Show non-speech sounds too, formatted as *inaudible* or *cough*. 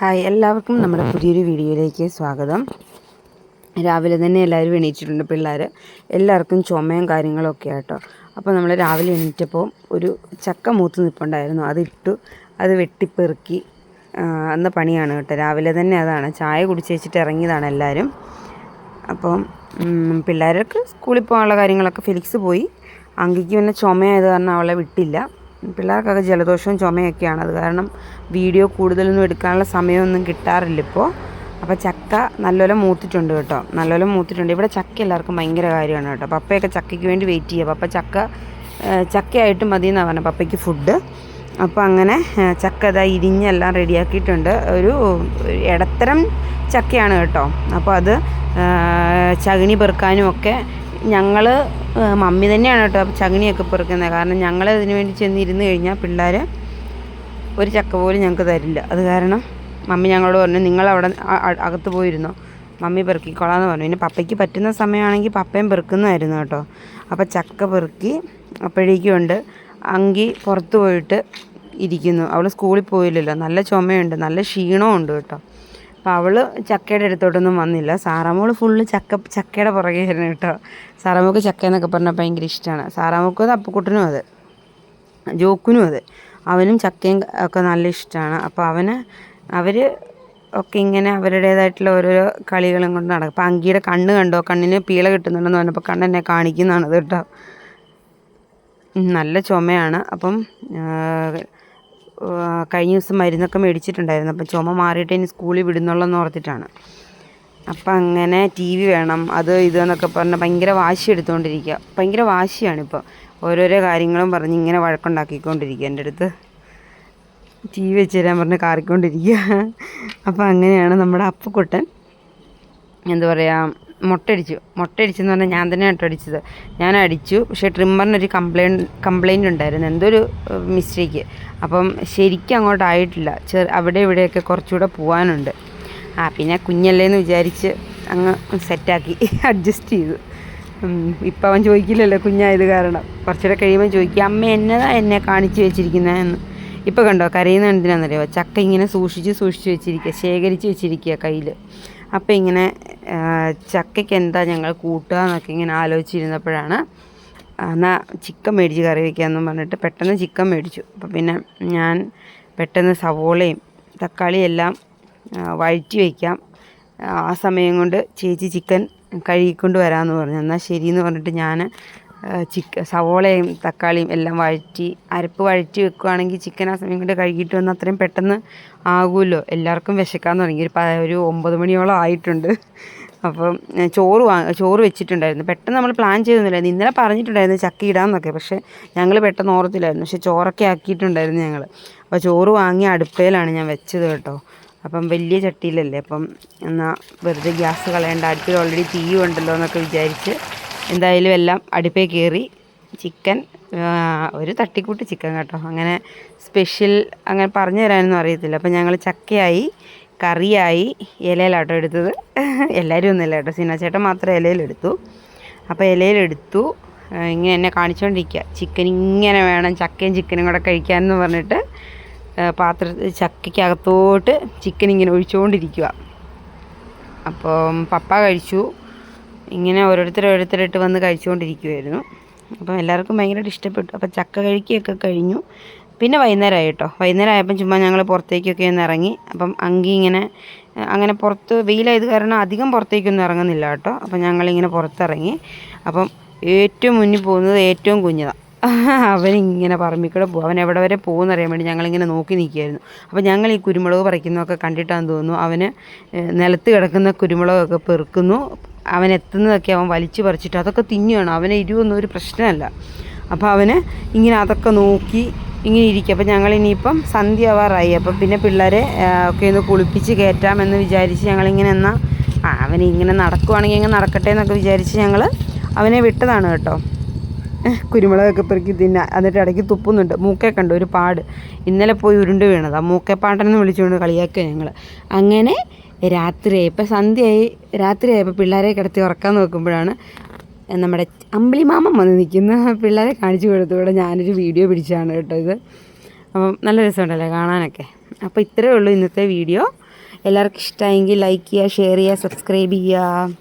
Hi എല്ലാവർക്കും നമ്മുടെ പുതിയൊരു വീഡിയോയിലേക്ക് സ്വാഗതം. രാവിലെ തന്നെ എല്ലാവരും എണീറ്റിട്ടുണ്ട് പിള്ളേർ എല്ലാവർക്കും ചുമയും കാര്യങ്ങളൊക്കെ ആട്ടോ. അപ്പോൾ നമ്മൾ രാവിലെ എണീറ്റപ്പോൾ ഒരു ചക്ക മൂത്ത് നിൽപ്പുണ്ടായിരുന്നു അതിട്ടു അത് വെട്ടിപ്പെറുക്കി എന്ന പണിയാണ് കേട്ടോ. രാവിലെ തന്നെ അതാണ്. ചായ കുടിച്ച് വെച്ചിട്ട് ഇറങ്ങിയതാണ് എല്ലാവരും അപ്പം പിള്ളേർക്ക് സ്കൂളിൽ പോകാനുള്ള കാര്യങ്ങളൊക്കെ ഫിലിക്സ് പോയി. അങ്കിക്ക് പിന്നെ ചുമയായത് കാരണം അവളെ വിട്ടില്ല. പിള്ളേർക്കൊക്കെ ജലദോഷവും ചുമയൊക്കെയാണ് അത് കാരണം വീഡിയോ കൂടുതലൊന്നും എടുക്കാനുള്ള സമയമൊന്നും കിട്ടാറില്ല ഇപ്പോൾ അപ്പോൾ ചക്ക നല്ലപോലെ മൂത്തിട്ടുണ്ട് കേട്ടോ. നല്ലപോലെ മൂത്തിട്ടുണ്ട്. ഇവിടെ ചക്ക എല്ലാവർക്കും ഭയങ്കര കാര്യമാണ് കേട്ടോ. പപ്പയൊക്കെ ചക്കയ്ക്ക് വേണ്ടി വെയിറ്റ് ചെയ്യുക പപ്പ ചക്ക ചക്കയായിട്ട് മതി എന്നാണ് പറഞ്ഞത് പപ്പയ്ക്ക് ഫുഡ് അപ്പോൾ അങ്ങനെ ചക്ക ഇതാ ഇരിഞ്ഞെല്ലാം റെഡിയാക്കിയിട്ടുണ്ട്. ഒരു ഇടത്തരം ചക്കയാണ് കേട്ടോ. അപ്പോൾ അത് ചകിണി പെറുക്കാനും ഒക്കെ ഞങ്ങൾ മമ്മി തന്നെയാണ് കേട്ടോ ചകിണിയൊക്കെ പെറുക്കുന്നത്. കാരണം ഞങ്ങൾ ഇതിനു വേണ്ടി ചെന്നിരുന്ന് കഴിഞ്ഞാൽ പിള്ളേർ ഒരു ചക്ക പോലും ഞങ്ങൾക്ക് തരില്ല. അത് കാരണം മമ്മി ഞങ്ങളോട് പറഞ്ഞു നിങ്ങൾ അവിടെ അകത്ത് പോയിരുന്നോ? മമ്മി പെറുക്കിക്കോളാന്ന് പറഞ്ഞു. പിന്നെ പപ്പയ്ക്ക് പറ്റുന്ന സമയമാണെങ്കിൽ പപ്പയും പെറുക്കുന്നതായിരുന്നു കേട്ടോ. അപ്പോൾ ചക്ക പെറുക്കി അപ്പോഴേക്കും ഉണ്ട് അങ്കി പുറത്ത് പോയിട്ട് ഇരിക്കുന്നു. അവൾ സ്കൂളിൽ പോയില്ലല്ലോ. നല്ല ചുമയുണ്ട് നല്ല ക്ഷീണവും ഉണ്ട് കേട്ടോ. അപ്പോൾ അവൾ ചക്കയുടെ അടുത്തോട്ടൊന്നും വന്നില്ല. സാറാമോൾ ഫുള്ള് ചക്ക ചക്കയുടെ പുറകെ ആയിരുന്നു കേട്ടോ. സാറാമോക്ക് ചക്ക എന്നൊക്കെ പറഞ്ഞാൽ ഭയങ്കര ഇഷ്ടമാണ് സാറാമോക്ക് അത് അപ്പക്കുട്ടനും അത്. ജോക്കുനും അത്. അവനും ചക്കയും ഒക്കെ നല്ല ഇഷ്ടമാണ് അപ്പോൾ അവന് അവർ ഒക്കെ ഇങ്ങനെ അവരുടേതായിട്ടുള്ള ഓരോരോ കളികളും കൊണ്ട് നടക്കും. അപ്പോൾ അങ്കിയുടെ കണ്ണ് കണ്ടോ? കണ്ണിന് പീള കിട്ടുന്നുണ്ടെന്ന് പറഞ്ഞപ്പോൾ കണ്ണെന്നെ കാണിക്കുന്നതാണ് കേട്ടോ. നല്ല ചുമയാണ്. അപ്പം കഴിഞ്ഞ ദിവസം മരുന്നൊക്കെ മേടിച്ചിട്ടുണ്ടായിരുന്നു. അപ്പം ചുമ മാറിയിട്ട് ഇനി സ്കൂളിൽ വിടുന്നുള്ളതെന്ന് ഓർത്തിട്ടാണ്. അപ്പം അങ്ങനെ ടി വി വേണം അത് ഇത് എന്നൊക്കെ പറഞ്ഞ് ഭയങ്കര വാശി എടുത്തുകൊണ്ടിരിക്കുക ഭയങ്കര വാശിയാണിപ്പോൾ ഓരോരോ കാര്യങ്ങളും പറഞ്ഞ് ഇങ്ങനെ വഴക്കുണ്ടാക്കിക്കൊണ്ടിരിക്കുക എന്റെ അടുത്ത്. ടി വി വെച്ച് തരാൻ പറഞ്ഞ് കാറിക്കൊണ്ടിരിക്കുക അപ്പോൾ അങ്ങനെയാണ് നമ്മുടെ അപ്പുക്കുട്ടൻ എന്താ പറയുക മുട്ടടിച്ചു. മുട്ടടിച്ചെന്ന് പറഞ്ഞാൽ ഞാൻ തന്നെ കേട്ടോ അടിച്ചത്. ഞാൻ അടിച്ചു. പക്ഷേ ട്രിമ്മറിനൊരു കംപ്ലൈന്റ് കംപ്ലയിന്റ് ഉണ്ടായിരുന്നു. എന്തോ ഒരു മിസ്റ്റേക്ക്. അപ്പം ശരിക്കും അങ്ങോട്ടായിട്ടില്ല ചെറു അവിടെ ഇവിടെയൊക്കെ കുറച്ചുകൂടെ പോകാനുണ്ട് ആ പിന്നെ കുഞ്ഞല്ലേ എന്ന് വിചാരിച്ച് അങ്ങ് സെറ്റാക്കി *laughs* അഡ്ജസ്റ്റ് ചെയ്തു. ഇപ്പം അവൻ ചോദിക്കില്ലല്ലോ കുഞ്ഞായത് കാരണം. കുറച്ചുകൂടെ കഴിയുമ്പോൾ ചോദിക്കും അമ്മ എന്നതാ എന്നെ കാണിച്ചു വെച്ചിരിക്കുന്നതെന്ന്? ഇപ്പോൾ കണ്ടോ കരയുന്ന എന്തിനാണെന്നറിയോ ചക്ക ഇങ്ങനെ സൂക്ഷിച്ച് സൂക്ഷിച്ച് വെച്ചിരിക്കുക ശേഖരിച്ച് വെച്ചിരിക്കുക കയ്യിൽ അപ്പോൾ ഇങ്ങനെ ചക്കയ്ക്ക് എന്താ ഞങ്ങൾ കൂട്ടുക എന്നൊക്കെ ഇങ്ങനെ ആലോചിച്ചിരുന്നപ്പോഴാണ് എന്നാൽ ചിക്കൻ മേടിച്ച് കറി വയ്ക്കാമെന്നും പറഞ്ഞിട്ട് പെട്ടെന്ന് ചിക്കൻ മേടിച്ചു. അപ്പോൾ പിന്നെ ഞാൻ പെട്ടെന്ന് സവോളയും തക്കാളിയും എല്ലാം വഴറ്റി വയ്ക്കാം ആ സമയം കൊണ്ട് ചേച്ചി ചിക്കൻ കഴുകിക്കൊണ്ട് വരാമെന്ന് പറഞ്ഞു. എന്നാൽ ശരിയെന്ന് പറഞ്ഞിട്ട് ഞാൻ ചിക്ക സവോളയും തക്കാളിയും എല്ലാം വഴറ്റി അരപ്പ് വഴറ്റി വെക്കുകയാണെങ്കിൽ ചിക്കൻ ആ സമയം കൊണ്ട് കഴുകിയിട്ട് വന്ന് അത്രയും പെട്ടെന്ന് ആകുമല്ലോ. എല്ലാവർക്കും വിശക്കാൻ തുടങ്ങി. ഒരു ഒരു ഒമ്പത് മണിയോളം ആയിട്ടുണ്ട്. അപ്പം ചോറ് വാ ചോറ് വെച്ചിട്ടുണ്ടായിരുന്നു. പെട്ടെന്ന് നമ്മൾ പ്ലാൻ ചെയ്തൊന്നുമില്ലായിരുന്നു ഇന്നലെ പറഞ്ഞിട്ടുണ്ടായിരുന്നു ചക്ക ഇടാമെന്നൊക്കെ പക്ഷേ ഞങ്ങൾ പെട്ടെന്ന് ഓർത്തില്ലായിരുന്നു. പക്ഷേ ചോറൊക്കെ ആക്കിയിട്ടുണ്ടായിരുന്നു ഞങ്ങൾ. അപ്പോൾ ചോറ് വാങ്ങി അടുപ്പയിലാണ് ഞാൻ വെച്ചത് കേട്ടോ. അപ്പം വലിയ ചട്ടിയിലല്ലേ. അപ്പം എന്നാൽ വെറുതെ ഗ്യാസ് കളയേണ്ട അടുപ്പിൽ ഓൾറെഡി തീയുണ്ടല്ലോ എന്നൊക്കെ വിചാരിച്ച് എന്തായാലും എല്ലാം അടുപ്പേ കയറി ചിക്കൻ ഒരു തട്ടിക്കൂട്ട് ചിക്കൻ കേട്ടോ. അങ്ങനെ സ്പെഷ്യൽ അങ്ങനെ പറഞ്ഞു തരാനൊന്നും അറിയത്തില്ല. അപ്പം ഞങ്ങൾ ചക്കയായി കറിയായി ഇലയിലാട്ടോ എടുത്തത്. എല്ലാവരും ഒന്നുമില്ല കേട്ടോ. ചേട്ടൻ മാത്രം ഇലയിലെടുത്തു. അപ്പോൾ ഇലയിലെടുത്തു. ഇങ്ങനെ എന്നെ കാണിച്ചുകൊണ്ടിരിക്കുക ചിക്കൻ ഇങ്ങനെ വേണം ചക്കയും ചിക്കനും കൂടെ കഴിക്കാമെന്ന് പറഞ്ഞിട്ട് പാത്ര ചക്കയ്ക്കകത്തോട്ട് ചിക്കൻ ഇങ്ങനെ ഒഴിച്ചുകൊണ്ടിരിക്കുക അപ്പം പപ്പ കഴിച്ചു. ഇങ്ങനെ ഓരോരുത്തർ ഓരോരുത്തരായിട്ട് വന്ന് കഴിച്ചുകൊണ്ടിരിക്കുമായിരുന്നു അപ്പം എല്ലാവർക്കും ഭയങ്കരമായിട്ട് ഇഷ്ടപ്പെട്ടു. അപ്പം ചക്ക കഴിക്കുകയൊക്കെ കഴിഞ്ഞു. പിന്നെ വൈകുന്നേരമായി കേട്ടോ. വൈകുന്നേരം ആയപ്പം ചുമ്മാ ഞങ്ങൾ പുറത്തേക്കൊക്കെ ഒന്ന് ഇറങ്ങി. അപ്പം അങ്കി ഇങ്ങനെ അങ്ങനെ പുറത്ത് വെയിലായത് കാരണം അധികം പുറത്തേക്കൊന്നും ഇറങ്ങുന്നില്ല കേട്ടോ. അപ്പം ഞങ്ങളിങ്ങനെ പുറത്തിറങ്ങി. അപ്പം ഏറ്റവും മുന്നിൽ പോകുന്നത് ഏറ്റവും കുഞ്ഞതാണ് അവനിങ്ങനെ പറമ്പിക്കൂടെ പോകും. അവൻ എവിടെ വരെ പോകുന്ന അറിയാൻ വേണ്ടി ഞങ്ങളിങ്ങനെ നോക്കി നിൽക്കുകയായിരുന്നു അപ്പോൾ ഞങ്ങൾ ഈ കുരുമുളക് പറിക്കുന്നതൊക്കെ കണ്ടിട്ടാന്ന് തോന്നുന്നു. അവന് നിലത്ത് കിടക്കുന്ന കുരുമുളകൊക്കെ പെറുക്കുന്നു. അവൻ എത്തുന്നതൊക്കെ അവൻ വലിച്ചു പറിച്ചിട്ട് അതൊക്കെ തിന്നുകയാണ്. അവനെ ഇരുവൊന്നും ഒരു പ്രശ്നമല്ല. അപ്പോൾ അവന് ഇങ്ങനെ അതൊക്കെ നോക്കി ഇങ്ങനെ ഇരിക്കും. അപ്പോൾ ഞങ്ങൾ ഇനിയിപ്പം സന്ധ്യ ആവാറായി അപ്പം പിന്നെ പിള്ളേരെ ഒക്കെ ഒന്ന് കുളിപ്പിച്ച് കയറ്റാമെന്ന് വിചാരിച്ച് ഞങ്ങളിങ്ങനെ എന്നാൽ ആ അവന് ഇങ്ങനെ നടക്കുവാണെങ്കിൽ ഇങ്ങനെ നടക്കട്ടെ എന്നൊക്കെ വിചാരിച്ച് ഞങ്ങൾ അവനെ വിട്ടതാണ് കേട്ടോ. കുരുമുളകൊക്കെ പെറുക്കി തിന്നാൻ എന്നിട്ട് ഇടയ്ക്ക് തുപ്പുന്നുണ്ട്. മൂക്കെ കണ്ടു ഒരു പാട്. ഇന്നലെ പോയി ഉരുണ്ട് വീണത്. ആ മൂക്കെ പാട്ടെന്ന് വിളിച്ചുകൊണ്ട് കളിയാക്കുക ഞങ്ങൾ അങ്ങനെ രാത്രിയായപ്പോൾ സന്ധ്യയായി. രാത്രിയായപ്പോൾ പിള്ളേരെ കിടത്തി ഉറക്കാൻ നോക്കുമ്പോഴാണ് നമ്മുടെ അമ്പിളി മാമം വന്ന് നിൽക്കുന്ന പിള്ളേരെ കാണിച്ചു കൊടുത്തുകൂടെ ഞാനൊരു വീഡിയോ പിടിച്ചാണ് കേട്ടോ ഇത്. അപ്പം നല്ല രസമുണ്ടല്ലേ കാണാനൊക്കെ. അപ്പോൾ ഇത്രയേ ഉള്ളൂ ഇന്നത്തെ വീഡിയോ. എല്ലാവർക്കും ഇഷ്ടമായെങ്കിൽ ലൈക്ക് ചെയ്യുക ഷെയർ ചെയ്യുക സബ്സ്ക്രൈബ് ചെയ്യുക.